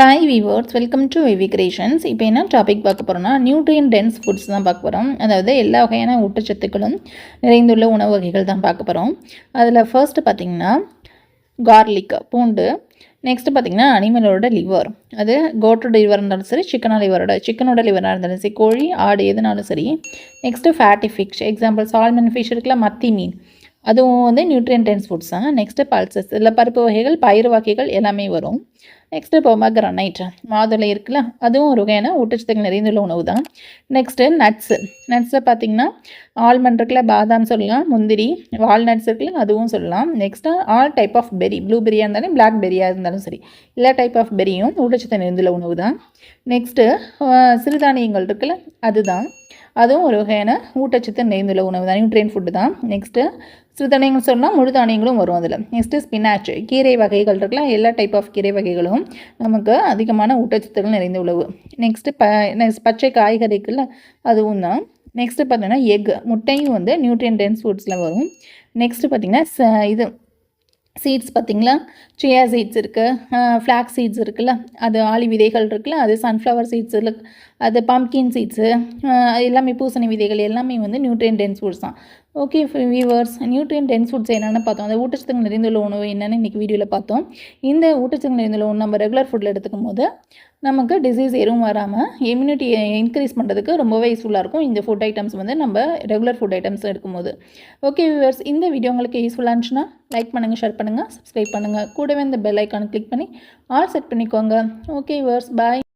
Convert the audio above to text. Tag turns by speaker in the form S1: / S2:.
S1: Hi viewers welcome to V V creations இப்போ என்ன topic பார்க்க போகிறோம்னா நியூட்ரியன் டென்ஸ் ஃபுட்ஸ் தான் பார்க்க போகிறோம் அதாவது எல்லா வகையான ஊட்டச்சத்துக்களும் நிறைந்துள்ள உணவு வகைகள் தான் பார்க்க போகிறோம் அதில் ஃபர்ஸ்ட்டு பார்த்திங்கன்னா கார்லிக் பூண்டு. நெக்ஸ்ட்டு பார்த்திங்கன்னா அனிமலோட லிவர் அது கோட்டோட லிவராக இருந்தாலும் சரி சிக்கனோட லிவரோட சிக்கனோட லிவராக இருந்தாலும் சரி கோழி ஆடு எதுனாலும் சரி. Next fatty fish example salmon fish இருக்குல்ல மத்தி மீன். அதுவும் வந்து நியூட்ரியன் டென்ஸ் ஃபுட்ஸ் தான் நெக்ஸ்ட்டு பல்சஸ் இதில் பருப்பு வகைகள் பயிறு வகைகள் எல்லாமே வரும். நெக்ஸ்ட்டு பொமக்ரனைட் மாதுளை இருக்குல்ல அதுவும் ஒரு வகையான ஊட்டச்சத்துக்கள் நிறைந்துள்ள உணவு தான். நெக்ஸ்ட்டு நட்ஸு நட்ஸில் பார்த்திங்கன்னா ஆல்மண்ட் இருக்குல்ல பாதாம் சொல்லலாம் முந்திரி வால்நட்ஸ் இருக்குல்ல அதுவும் சொல்லலாம். Next all type of berry ப்ளூபெரியாக இருந்தாலும் பிளாக் பெரியாக இருந்தாலும் சரி எல்லா டைப் ஆஃப் பெரியும் ஊட்டச்சத்து நிறைந்துள்ள உணவு தான். நெக்ஸ்ட்டு சிறுதானியங்கள் இருக்குல்ல அதுதான். அதுவும் ஒரு வகையான ஊட்டச்சத்து நிறைந்துள்ள உணவு தான். நியூட்ரியன் ஃபுட்டு தான். நெக்ஸ்ட்டு சிறுதானியங்கள் சொன்னால் முழு தானியங்களும் வரும் அதில். நெக்ஸ்ட்டு ஸ்பினாச் கீரை வகைகள் இருக்கலாம். எல்லா டைப் ஆஃப் கீரை வகைகளும் நமக்கு அதிகமான ஊட்டச்சத்துகள் நிறைந்த உணவு. நெக்ஸ்ட்டு ப நெக்ஸ்ட் பச்சை காய்கறிக்குள்ள அதுவும் தான். நெக்ஸ்ட்டு பார்த்தீங்கன்னா எக் முட்டையும் வந்து நியூட்ரியன் டென்ஸ் ஃபுட்ஸில் வரும். நெக்ஸ்ட்டு பார்த்திங்கன்னா ச இது சீட்ஸ் பார்த்திங்களா? சியா சீட்ஸ் இருக்குது ஃப்ளாக் சீட்ஸ் இருக்குல்ல அது ஆளி விதைகள் இருக்குல்ல அது சன்ஃப்ளவர் சீட்ஸ் அது பம்கின் சீட்ஸு எல்லாமே பூசணி விதைகள் எல்லாமே வந்து நியூட்ரியன் டென்ஸ் ஃபுட்ஸ் தான். Okay viewers nutrient dense foods என்னென்னு பார்த்தோம். அந்த ஊட்டச்சத்துக்கு நிறைந்துள்ள உணவு என்னென்னு இன்றைக்கி வீடியோவில் பார்த்தோம். இந்த ஊட்டச்சத்து நிறைந்துள்ள உணவு நம்ம ரெகுலர் ஃபுட்டில் எடுத்துக்கும் போது நமக்கு டிசீஸ் எதுவும் வராமல் இம்யூனிட்டி இன்க்ரீஸ் பண்ணுறதுக்கு ரொம்பவே யூஸ்ஃபுல்லாக இருக்கும். இந்த ஃபுட் ஐட்டம்ஸ் வந்து நம்ம ரெகுலர் ஃபுட் ஐட்டம்ஸ் எடுக்கும்போது ஓகே வியூவர்ஸ் இந்த வீடியோ உங்களுக்கு யூஸ்ஃபுல்லாக இருந்துச்சுன்னா லைக் பண்ணுங்கள் ஷேர் பண்ணுங்கள் சப்ஸ்கிரைப் பண்ணுங்கள் கூடவே இந்த பெல் ஐக்கானை கிளிக் பண்ணி ஆல் செட் பண்ணிக்கோங்க. Okay viewers bye